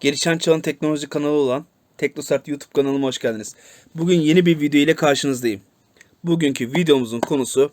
Gelişen Çağın Teknoloji kanalı olan Teknosert YouTube kanalıma hoş geldiniz. Bugün yeni bir video ile karşınızdayım. Bugünkü videomuzun konusu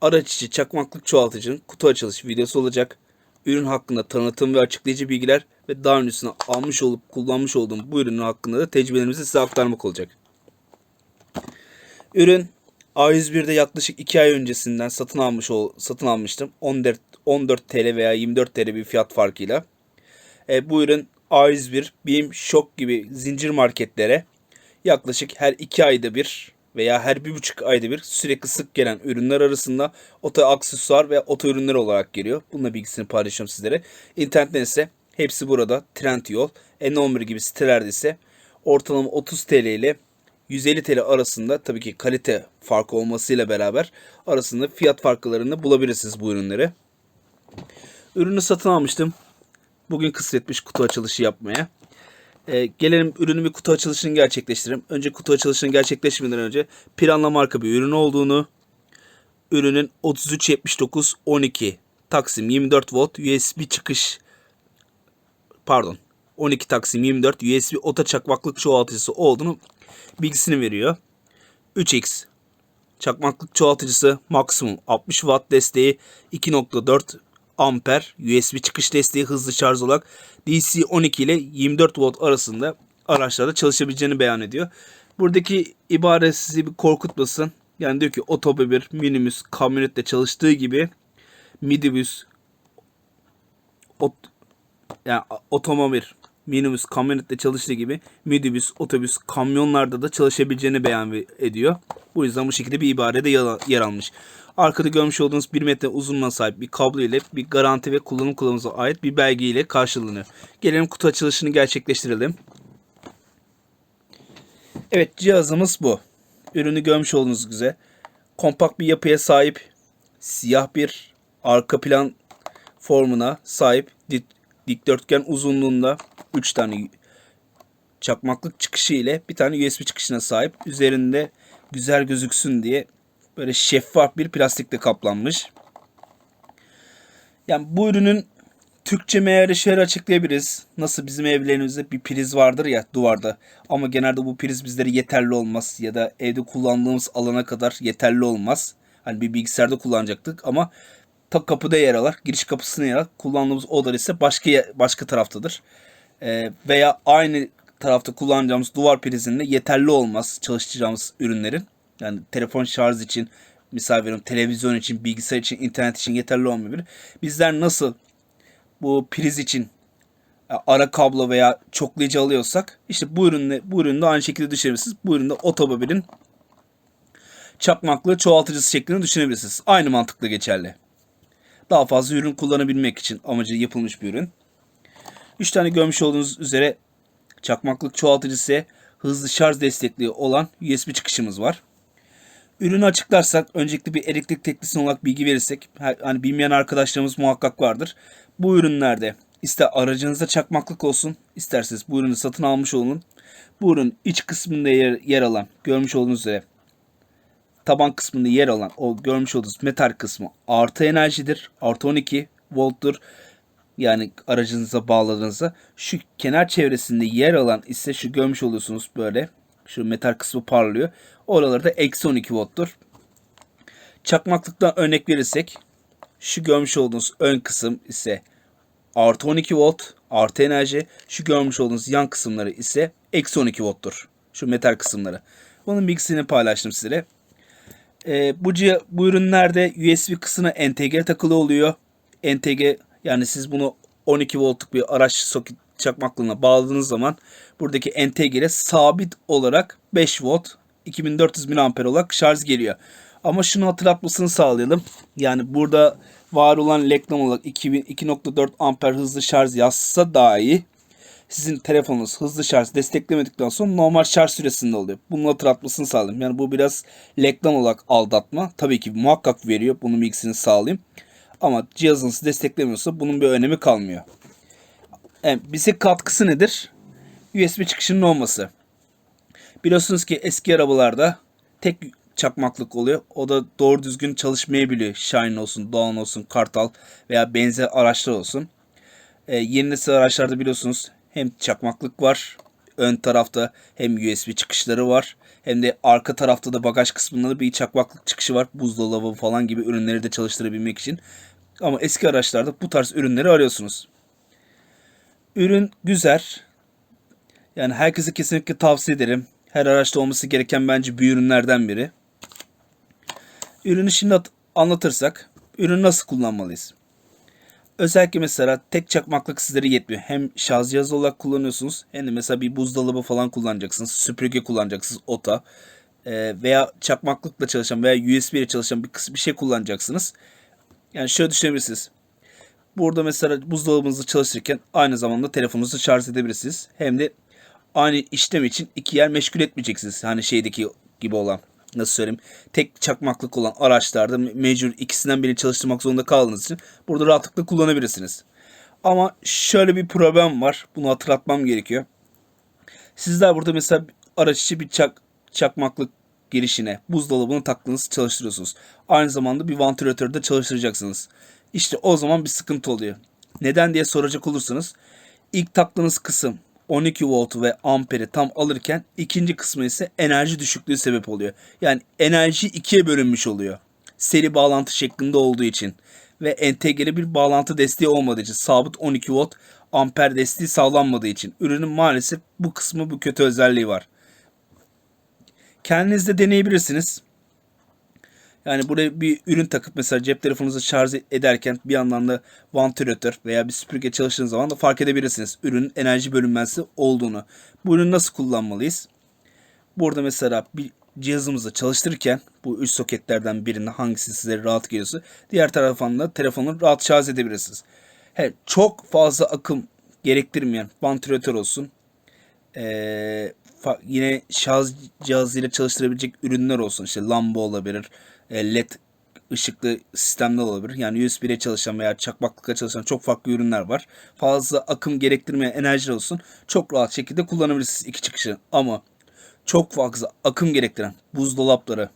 araç içi çakmaklık çoğaltıcının kutu açılışı videosu olacak. Ürün hakkında tanıtım ve açıklayıcı bilgiler ve daha öncesinde almış olup kullanmış olduğum bu ürünün hakkında da tecrübelerimizi size aktarmak olacak. Ürün A101'de yaklaşık 2 ay öncesinden satın almış ol, satın almıştım. 14 14 TL veya 24 TL bir fiyat farkıyla. E, bu ürün A101, BİM, Şok gibi zincir marketlere yaklaşık her 2 ayda bir veya her 1,5 ayda bir sürekli sık gelen ürünler arasında oto aksesuar ve oto ürünler olarak geliyor. Bununla bilgisini paylaşıyorum sizlere. İnternetten ise hepsi burada. Trendyol, N11 gibi sitelerde ise ortalama 30 TL ile 150 TL arasında tabii ki kalite farkı olmasıyla beraber arasında fiyat farklarını bulabilirsiniz bu ürünleri. Ürünü satın almıştım. Bugün kısmetmiş kutu açılışı yapmaya. Ee, gelelim ürünün bir kutu açılışını gerçekleştirelim. Önce kutu açılışını gerçekleştirmeden önce Piranha marka bir ürün olduğunu, ürünün 3379 12 Taksim 24 volt USB çıkış pardon 12 Taksim 24 USB ota çakmaklık çoğaltıcısı olduğunu bilgisini veriyor. 3X çakmaklık çoğaltıcısı maksimum 60 watt desteği 2.4 amper USB çıkış desteği hızlı şarj olarak DC 12 ile 24 volt arasında araçlarda çalışabileceğini beyan ediyor. Buradaki ibare sizi bir korkutmasın. Yani diyor ki otobüs, minibüs, kamyonette çalıştığı gibi midibüs, ot, yani otomobil, minibüs, kamyonette çalıştığı gibi midibüs, otobüs, kamyonlarda da çalışabileceğini beyan ediyor. Bu yüzden bu şekilde bir ibarede yer almış. Arkada görmüş olduğunuz 1 metre uzunluğuna sahip bir kablo ile bir garanti ve kullanım kılavuzuna ait bir belge ile karşılanıyor. Gelelim kutu açılışını gerçekleştirelim. Evet cihazımız bu. Ürünü görmüş olduğunuz üzere kompakt bir yapıya sahip siyah bir arka plan formuna sahip dikdörtgen uzunluğunda 3 tane çakmaklık çıkışı ile bir tane USB çıkışına sahip. Üzerinde güzel gözüksün diye böyle şeffaf bir plastikle kaplanmış. Yani bu ürünün Türkçe meğeri şöyle açıklayabiliriz. Nasıl bizim evlerimizde bir priz vardır ya duvarda. Ama genelde bu priz bizlere yeterli olmaz. Ya da evde kullandığımız alana kadar yeterli olmaz. Hani bir bilgisayarda kullanacaktık ama ta kapıda yer alır. Giriş kapısına yer alır. Kullandığımız oda ise başka başka taraftadır. Ee, veya aynı tarafta kullanacağımız duvar prizinde yeterli olmaz çalıştıracağımız ürünlerin. Yani telefon şarj için, misal veriyorum televizyon için, bilgisayar için, internet için yeterli olmayabilir. Bizler nasıl bu priz için e, ara kablo veya çoklayıcı alıyorsak işte bu ürünle bu üründe aynı şekilde düşünebilirsiniz. Bu üründe otomobilin çakmaklı çoğaltıcısı şeklinde düşünebilirsiniz. Aynı mantıkla geçerli. Daha fazla ürün kullanabilmek için amacı yapılmış bir ürün. 3 tane görmüş olduğunuz üzere çakmaklık çoğaltıcısı hızlı şarj destekli olan USB çıkışımız var. Ürünü açıklarsak öncelikle bir elektrik teknisyen olarak bilgi verirsek hani bilmeyen arkadaşlarımız muhakkak vardır. Bu ürünlerde ister aracınızda çakmaklık olsun isterseniz bu ürünü satın almış olun. Bu ürün iç kısmında yer, yer alan görmüş olduğunuz üzere taban kısmında yer alan o görmüş olduğunuz metal kısmı artı enerjidir. Artı 12 volttur. Yani aracınıza bağladığınızda şu kenar çevresinde yer alan ise şu görmüş oluyorsunuz böyle şu metal kısmı parlıyor. Oraları da eksi 12 volttur. Çakmaklıktan örnek verirsek şu görmüş olduğunuz ön kısım ise artı 12 volt artı enerji. Şu görmüş olduğunuz yan kısımları ise eksi 12 volttur. Şu metal kısımları. Bunun bilgisini paylaştım size. Ee, bu, bu ürünlerde USB kısmına entegre takılı oluyor. Entegre yani siz bunu 12 voltluk bir araç soket çakmaklığına bağladığınız zaman buradaki entegre sabit olarak 5 volt 2400 mAh olarak şarj geliyor. Ama şunu hatırlatmasını sağlayalım. Yani burada var olan reklam olarak 2.4 amper hızlı şarj yazsa dahi sizin telefonunuz hızlı şarj desteklemedikten sonra normal şarj süresinde oluyor. Bunun hatırlatmasını sağlayayım. Yani bu biraz reklam olarak aldatma. Tabii ki muhakkak veriyor. Bunun bilgisini sağlayayım. Ama cihazınız desteklemiyorsa bunun bir önemi kalmıyor. Yani bize katkısı nedir? USB çıkışının olması. Biliyorsunuz ki eski arabalarda tek çakmaklık oluyor. O da doğru düzgün çalışmayabiliyor. Shine olsun, Doğan olsun, Kartal veya benzer araçlar olsun. Ee, yeni nesil araçlarda biliyorsunuz Hem çakmaklık var ön tarafta hem USB çıkışları var. Hem de arka tarafta da bagaj kısmında da bir çakmaklık çıkışı var. Buzdolabı falan gibi ürünleri de çalıştırabilmek için. Ama eski araçlarda bu tarz ürünleri arıyorsunuz. Ürün güzel. Yani herkese kesinlikle tavsiye ederim. Her araçta olması gereken bence bir ürünlerden biri. Ürünü şimdi at- anlatırsak, ürünü nasıl kullanmalıyız? Özellikle mesela tek çakmaklık sizlere yetmiyor. Hem şarj cihazı olarak kullanıyorsunuz hem de mesela bir buzdolabı falan kullanacaksınız. Süpürge kullanacaksınız. Ota. Ee, veya çakmaklıkla çalışan veya USB ile çalışan bir, bir şey kullanacaksınız. Yani şöyle düşünebilirsiniz. Burada mesela buzdolabınızı çalıştırırken aynı zamanda telefonunuzu şarj edebilirsiniz. Hem de aynı işlem için iki yer meşgul etmeyeceksiniz. Hani şeydeki gibi olan nasıl söyleyeyim tek çakmaklık olan araçlarda me- mecbur ikisinden birini çalıştırmak zorunda kaldığınız için burada rahatlıkla kullanabilirsiniz. Ama şöyle bir problem var. Bunu hatırlatmam gerekiyor. Sizler burada mesela araç içi bir çak, çakmaklık girişine buzdolabını taktığınız çalıştırıyorsunuz. Aynı zamanda bir vantilatörü de çalıştıracaksınız. İşte o zaman bir sıkıntı oluyor. Neden diye soracak olursanız ilk taktığınız kısım 12 volt ve amperi tam alırken ikinci kısmı ise enerji düşüklüğü sebep oluyor. Yani enerji ikiye bölünmüş oluyor. Seri bağlantı şeklinde olduğu için ve entegre bir bağlantı desteği olmadığı için sabit 12 volt amper desteği sağlanmadığı için ürünün maalesef bu kısmı bu kötü özelliği var. Kendiniz de deneyebilirsiniz. Yani buraya bir ürün takıp mesela cep telefonunuzu şarj ederken bir yandan da vantilatör veya bir süpürge çalıştığınız zaman da fark edebilirsiniz ürünün enerji bölünmesi olduğunu. Bu ürünü nasıl kullanmalıyız? Burada mesela bir cihazımızı çalıştırırken bu üç soketlerden birinde hangisi size rahat geliyorsa diğer taraftan da telefonu rahat şarj edebilirsiniz. He, çok fazla akım gerektirmeyen vantilatör olsun. Ee, yine şarj cihazıyla çalıştırabilecek ürünler olsun. İşte lamba olabilir, led ışıklı sistemler olabilir. Yani USB ile çalışan veya çakmaklıkla çalışan çok farklı ürünler var. Fazla akım gerektirmeyen enerji olsun. Çok rahat şekilde kullanabilirsiniz iki çıkışı. Ama çok fazla akım gerektiren buzdolapları,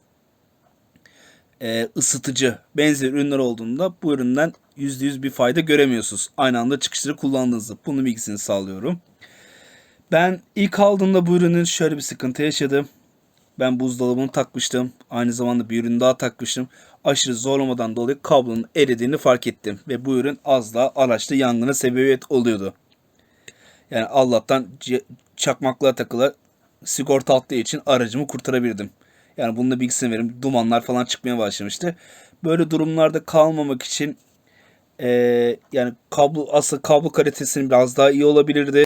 e, ısıtıcı, benzer ürünler olduğunda bu üründen %100 bir fayda göremiyorsunuz. Aynı anda çıkışları kullandığınızda. Bunun bilgisini sağlıyorum. Ben ilk aldığımda bu ürünün şöyle bir sıkıntı yaşadım. Ben buzdolabını takmıştım. Aynı zamanda bir ürün daha takmıştım. Aşırı zorlamadan dolayı kablonun eridiğini fark ettim. Ve bu ürün az daha araçta yangına sebebiyet oluyordu. Yani Allah'tan çakmaklığa takılı sigorta attığı için aracımı kurtarabildim. Yani bunun da bilgisini verim. Dumanlar falan çıkmaya başlamıştı. Böyle durumlarda kalmamak için eee, yani kablo aslında kablo kalitesinin biraz daha iyi olabilirdi.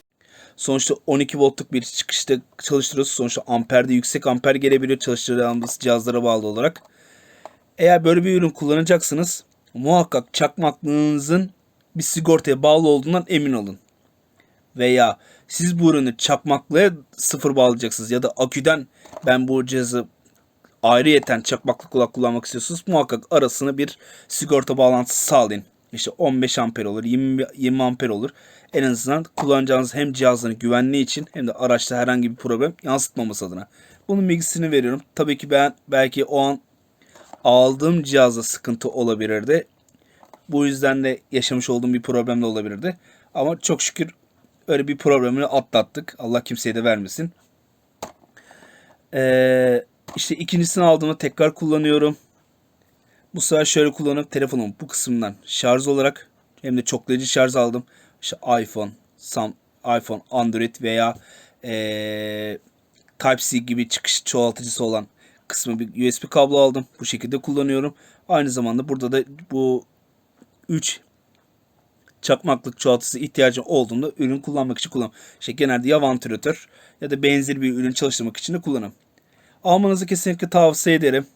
Sonuçta 12 voltluk bir çıkışta çalıştırıyoruz. Sonuçta amperde yüksek amper gelebiliyor çalıştırdığımız cihazlara bağlı olarak. Eğer böyle bir ürün kullanacaksınız muhakkak çakmaklığınızın bir sigortaya bağlı olduğundan emin olun. Veya siz bu ürünü çakmaklığa sıfır bağlayacaksınız ya da aküden ben bu cihazı ayrıyeten çakmaklık olarak kullanmak istiyorsunuz muhakkak arasına bir sigorta bağlantısı sağlayın. İşte 15 amper olur, 20, 20 amper olur. En azından kullanacağınız hem cihazların güvenliği için hem de araçta herhangi bir problem yansıtmaması adına. Bunun bilgisini veriyorum. Tabii ki ben belki o an aldığım cihazda sıkıntı olabilirdi. Bu yüzden de yaşamış olduğum bir problem de olabilirdi. Ama çok şükür öyle bir problemini atlattık. Allah kimseye de vermesin. Ee, işte ikincisini aldığımda tekrar kullanıyorum. Bu sefer şöyle kullanıp telefonumu bu kısımdan şarj olarak hem de çoklayıcı şarj aldım. İşte iPhone, Sam, iPhone, Android veya eee Type-C gibi çıkış çoğaltıcısı olan kısmı bir USB kablo aldım. Bu şekilde kullanıyorum. Aynı zamanda burada da bu 3 çakmaklık çoğaltısı ihtiyacı olduğunda ürün kullanmak için kullanım. İşte genelde ya vantilatör ya da benzer bir ürün çalıştırmak için de kullanım. Almanızı kesinlikle tavsiye ederim.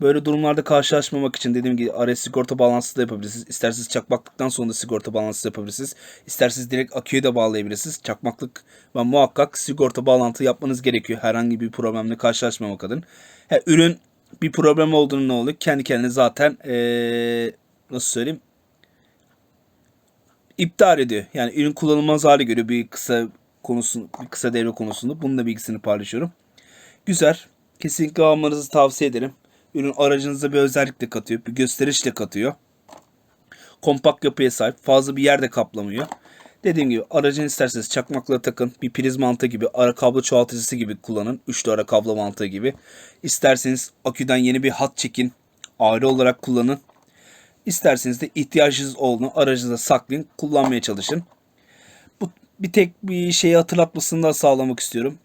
Böyle durumlarda karşılaşmamak için dediğim gibi RS sigorta bağlantısı da yapabilirsiniz. İsterseniz çakmaklıktan sonra da sigorta bağlantısı yapabilirsiniz. İsterseniz direkt aküye de bağlayabilirsiniz. Çakmaklık ve muhakkak sigorta bağlantı yapmanız gerekiyor. Herhangi bir problemle karşılaşmamak adına. He, ürün bir problem olduğunu ne oluyor? Kendi kendine zaten ee, nasıl söyleyeyim? iptal ediyor. Yani ürün kullanılmaz hale göre bir kısa konusu, bir kısa devre konusunda. Bunun da bilgisini paylaşıyorum. Güzel. Kesinlikle almanızı tavsiye ederim. Ürün aracınıza bir özellik de katıyor. Bir gösteriş de katıyor. Kompakt yapıya sahip. Fazla bir yer de kaplamıyor. Dediğim gibi aracın isterseniz çakmakla takın. Bir priz mantığı gibi, ara kablo çoğaltıcısı gibi kullanın. Üçlü ara kablo mantığı gibi. İsterseniz aküden yeni bir hat çekin. Ayrı olarak kullanın. İsterseniz de ihtiyacınız olduğunu aracınıza saklayın. Kullanmaya çalışın. Bu bir tek bir şeyi hatırlatmasını da sağlamak istiyorum.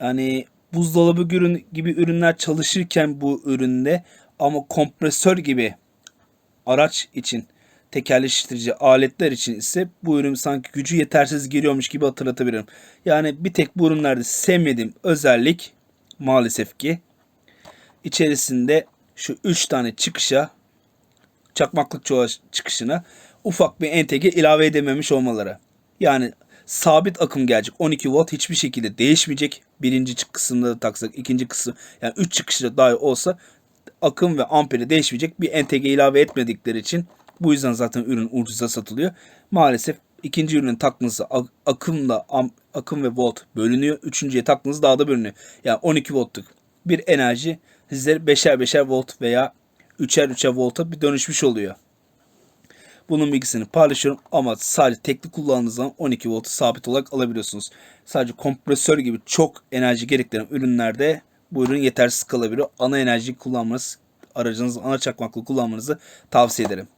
Yani buzdolabı ürün gibi ürünler çalışırken bu üründe ama kompresör gibi araç için tekerleştirici aletler için ise bu ürün sanki gücü yetersiz geliyormuş gibi hatırlatabilirim. Yani bir tek bu ürünlerde sevmediğim özellik maalesef ki içerisinde şu 3 tane çıkışa çakmaklık çıkışına ufak bir entegre ilave edememiş olmaları. Yani sabit akım gelecek. 12 volt hiçbir şekilde değişmeyecek. Birinci çık- kısımda da taksak, ikinci kısım yani 3 çıkışta dahi olsa akım ve amperi değişmeyecek bir entegre ilave etmedikleri için bu yüzden zaten ürün ucuza satılıyor. Maalesef ikinci ürünün takması ak- akımla am- akım ve volt bölünüyor. Üçüncüye takmanız daha da bölünüyor. Yani 12 voltluk bir enerji sizlere 5'er 5'er volt veya 3'er 3'er volta bir dönüşmüş oluyor. Bunun bilgisini paylaşıyorum ama sadece tekli kullandığınız zaman 12 voltu sabit olarak alabiliyorsunuz. Sadece kompresör gibi çok enerji gerektiren ürünlerde bu ürün yetersiz kalabiliyor. Ana enerjiyi kullanmanız, aracınızın ana çakmaklı kullanmanızı tavsiye ederim.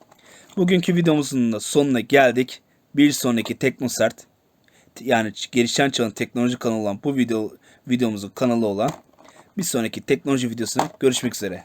Bugünkü videomuzun da sonuna geldik. Bir sonraki Teknosert yani gelişen çağın teknoloji kanalı olan bu video videomuzun kanalı olan bir sonraki teknoloji videosunda görüşmek üzere.